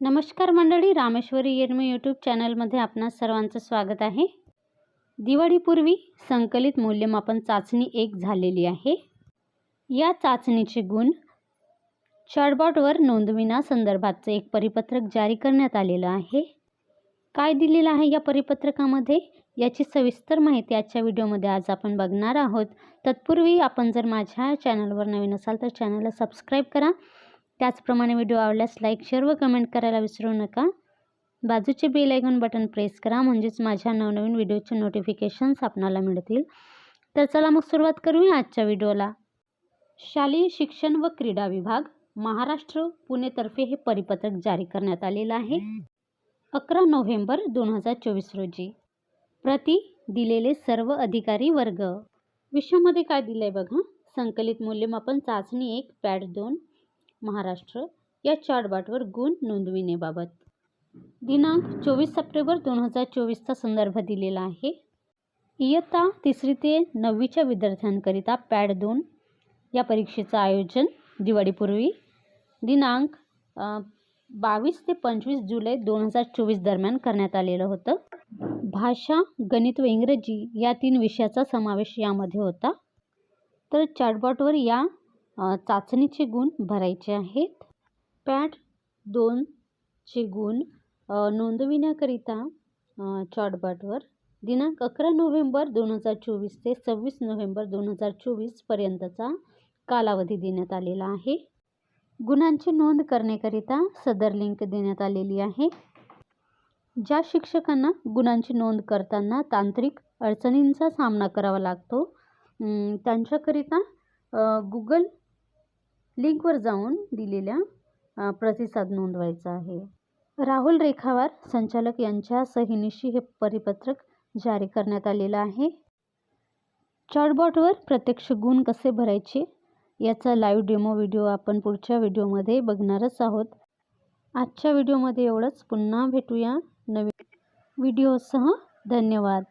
नमस्कार मंडळी रामेश्वरी येरमे यूट्यूब चॅनलमध्ये आपणा सर्वांचं स्वागत आहे. दिवाळीपूर्वी संकलित मूल्यमापन चाचणी एक झालेली आहे. या चाचणीचे गुण चार्टबॉटवर नोंदविण्यासंदर्भातचं एक परिपत्रक जारी करण्यात आलेलं आहे. काय दिलेलं आहे या परिपत्रकामध्ये? याची सविस्तर माहिती आजच्या व्हिडिओमध्ये आज आपण बघणार आहोत. तत्पूर्वी आपण जर माझ्या चॅनलवर नवीन असाल तर चॅनलला सबस्क्राईब करा. त्याचप्रमाणे व्हिडिओ आवडल्यास लाईक शेअर व कमेंट करायला विसरू नका. बाजूचे बेल आयकॉन बटन प्रेस करा म्हणजेच माझ्या नवनवीन व्हिडिओचे नोटिफिकेशन्स आपणाला मिळतील. तर चला मग सुरुवात करूया आजच्या व्हिडिओला. शालेय शिक्षण व क्रीडा विभाग महाराष्ट्र पुणेतर्फे हे परिपत्रक जारी करण्यात आलेलं आहे. अकरा नोव्हेंबर दोन हजार चोवीस रोजी. प्रति दिलेले सर्व अधिकारी वर्ग. विषयामध्ये काय दिलं आहे बघा. संकलित मूल्यमापन चाचणी एक पॅड दोन. महाराष्ट्र या चार्टबाटवर गुण नोंदविण्याबाबत. दिनांक चोवीस सप्टेंबर दोन हजार चोवीसचा संदर्भ दिलेला आहे. इयत्ता तिसरी ते नववीच्या विद्यार्थ्यांकरिता पॅड दोन या परीक्षेचं आयोजन दिवाळीपूर्वी. दिनांक बावीस ते पंचवीस जुलै दोन हजार चोवीस दरम्यान करण्यात आलेलं होतं. भाषा गणित व इंग्रजी या तीन विषयाचा समावेश यामध्ये होता. तर चार्टबॉटवर या चाचणीचे गुण भरायचे आहेत. पॅड दोनचे गुण नोंदविण्याकरिता चॉटबॉटवर दिनांक अकरा नोव्हेंबर दोन हजार चोवीस ते सव्वीस नोव्हेंबर दोन हजार चोवीसपर्यंतचा कालावधी देण्यात आलेला आहे. गुणांची नोंद करण्याकरिता सदर लिंक देण्यात आलेली आहे. ज्या शिक्षकांना गुणांची नोंद करताना तांत्रिक अडचणींचा सामना करावा लागतो त्यांच्याकरिता गुगल लिंकवर जाऊन दिलेल्या प्रतिसाद नोंदवायचा आहे. राहुल रेखावार संचालक यांच्या सहीनिशी हे परिपत्रक जारी करण्यात आलेलं आहे. चॉटबॉटवर प्रत्यक्ष गुण कसे भरायचे याचा लाईव्ह डेमो व्हिडिओ आपण पुढच्या व्हिडिओमध्ये बघणारच आहोत. आजच्या व्हिडिओमध्ये एवढंच. पुन्हा भेटूया नवीन व्हिडिओसह धन्यवाद.